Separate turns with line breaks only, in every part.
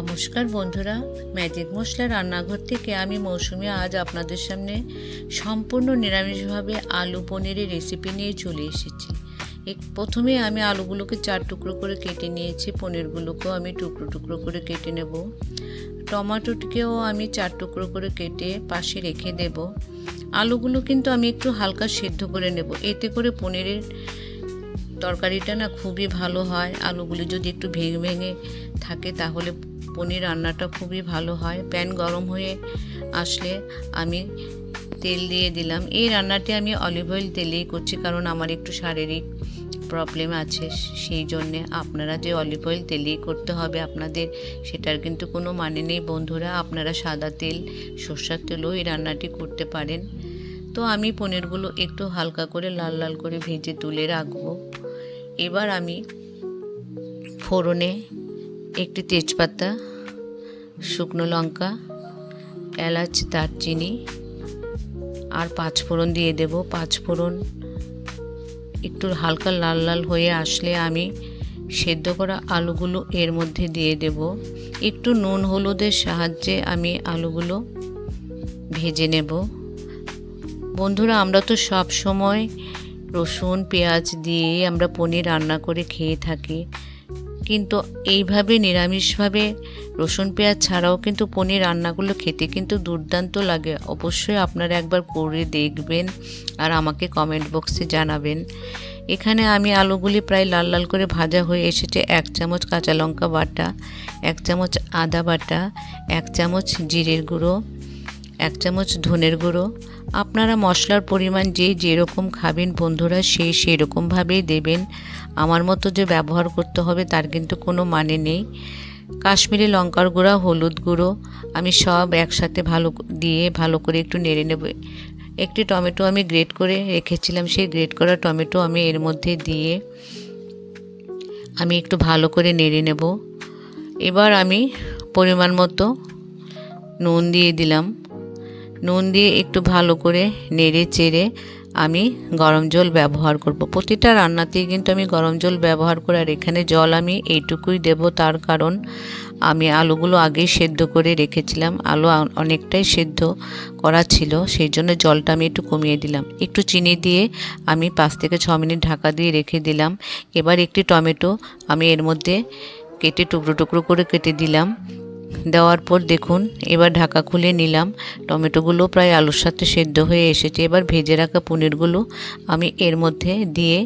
নমস্কার বন্ধুরা, ম্যাজিক মশলা রান্নাঘর থেকে আমি মৌসুমি আজ আপনাদের সামনে সম্পূর্ণ নিরামিষভাবে আলু পনিরের রেসিপি নিয়ে চলে এসেছি। প্রথমে আমি আলুগুলোকে চার টুকরো করে কেটে নিয়েছি, পনিরগুলোকেও আমি টুকরো টুকরো করে কেটে নেব। টমাটোটিকেও আমি চার টুকরো করে কেটে পাশে রেখে দেব। আলুগুলো কিন্তু আমি একটু হালকা সেদ্ধ করে নেব, এতে করে পনিরের তরকারিটা না খুবই ভালো হয়। আলুগুলি যদি একটু ভেঙে ভেঙে থাকে তাহলে পনির রান্নাটা খুবই ভালো হয়। প্যান গরম হয়ে আসলে আমি তেল দিয়ে দিলাম। এই রান্নাটি আমি অলিভ অয়েল তেলেই করছি কারণ আমার একটু শারীরিক প্রবলেম আছে, সেই জন্যে আপনারা যে অলিভ অয়েল তেলেই করতে হবে আপনাদের সেটার কিন্তু কোনো মানে নেই। বন্ধুরা, আপনারা সাদা তেল, সর্ষার তেলও এই রান্নাটি করতে পারেন। তো আমি পনিরগুলো একটু হালকা করে লাল লাল করে ভেজে তুলে রাখব। এবার আমি ফোড়নে একটি তেজপাতা, শুকনো লঙ্কা, এলাচ, দারচিনি আর পাঁচ ফোড়ন দিয়ে দেব। পাঁচ ফোড়ন একটু হালকা লাল লাল হয়ে আসলে আমি সেদ্ধ করা আলুগুলো এর মধ্যে দিয়ে দেব। একটু নুন হলুদের সাহায্যে আমি আলুগুলো ভেজে নেব। বন্ধুরা, আমরা তো সব সময় রসুন, পেঁয়াজ দিয়ে আমরা পনির রান্না করে খেয়ে থাকি। কিন্তু এইভাবে, নিরামিষভাবে রসুন পেঁয়াজ ছাড়াও কিন্তু পনির রান্নাগুলো খেতে কিন্তু দুর্দান্ত লাগে। অবশ্যই আপনারা একবার করে দেখবেন আর আমাকে কমেন্ট বক্সে জানাবেন। এখানে আমি আলুগুলি প্রায় লাল লাল করে ভাজা হয়ে এসেছে। এক চামচ কাঁচা লঙ্কা বাটা, এক চামচ আদা বাটা, এক চামচ জিরের গুঁড়ো, এক চামচ ধনের গুঁড়ো। আপনারা মশলার পরিমাণ যে যেরকম খাবেন বন্ধুরা সেই সেরকমভাবেই দেবেন। আমার মতো যে ব্যবহার করতে হবে তার কিন্তু কোনো মানে নেই। কাশ্মীরি লঙ্কার গুঁড়া, হলুদ গুঁড়ো, আমি সব একসাথে ভালো দিয়ে ভালো করে একটু নেড়ে নেব। একটি টমেটো আমি গ্রেট করে রেখেছিলাম, সেই গ্রেট করা টমেটো আমি এর মধ্যে দিয়ে আমি একটু ভালো করে নেড়ে নেব। এবার আমি পরিমাণ মতো নুন দিয়ে দিলাম। নুন দিয়ে একটু ভালো করে নেড়ে চেড়ে আমি গরম জল ব্যবহার করব। প্রতিটা রান্নাতেই কিন্তু আমি গরম জল ব্যবহার করি আর এখানে জল আমি এইটুকুই দেব। তার কারণ আমি আলুগুলো আগেই সেদ্ধ করে রেখেছিলাম। আলু অনেকটাই সেদ্ধ করা ছিল সেই জন্য জলটা আমি একটু কমিয়ে দিলাম। একটু চিনি দিয়ে আমি পাঁচ থেকে ছ মিনিট ঢাকা দিয়ে রেখে দিলাম। এবার একটি টমেটো আমি এর মধ্যে কেটে টুকরো টুকরো করে কেটে দিলাম। দেওয়ার পর দেখুন, এবার ঢাকা খুলে নিলাম। টমেটোগুলো প্রায় আলুর সাথে সেদ্ধ হয়ে এসেছে। এবার ভেজে রাখা পনিরগুলো আমি এর মধ্যে দিয়ে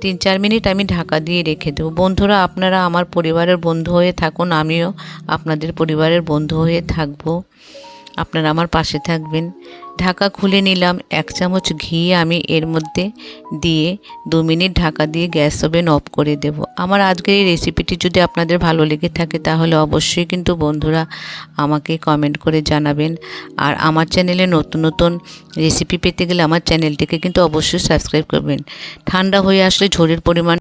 তিন চার মিনিট আমি ঢাকা দিয়ে রেখে দেবো। বন্ধুরা, আপনারা আমার পরিবারের বন্ধু হয়ে থাকুন, আমিও আপনাদের পরিবারের বন্ধু হয়ে থাকব। আপনারা আমার পাশে থাকবেন। ঢাকা খুলে নিলাম এক চামচ ঘি আমি এর মধ্যে দিয়ে দু মিনিট ঢাকা দিয়ে গ্যাস ওভেন অফ করে দেব। আমার আজকের এই রেসিপিটি যদি আপনাদের ভালো লেগে থাকে তাহলে অবশ্যই কিন্তু বন্ধুরা আমাকে কমেন্ট করে জানাবেন। আর আমার চ্যানেলে নতুন নতুন রেসিপি পেতে গেলে আমার চ্যানেলটিকে কিন্তু অবশ্যই সাবস্ক্রাইব করবেন। ঠান্ডা হয়ে আসলে ঝোলের পরিমাণ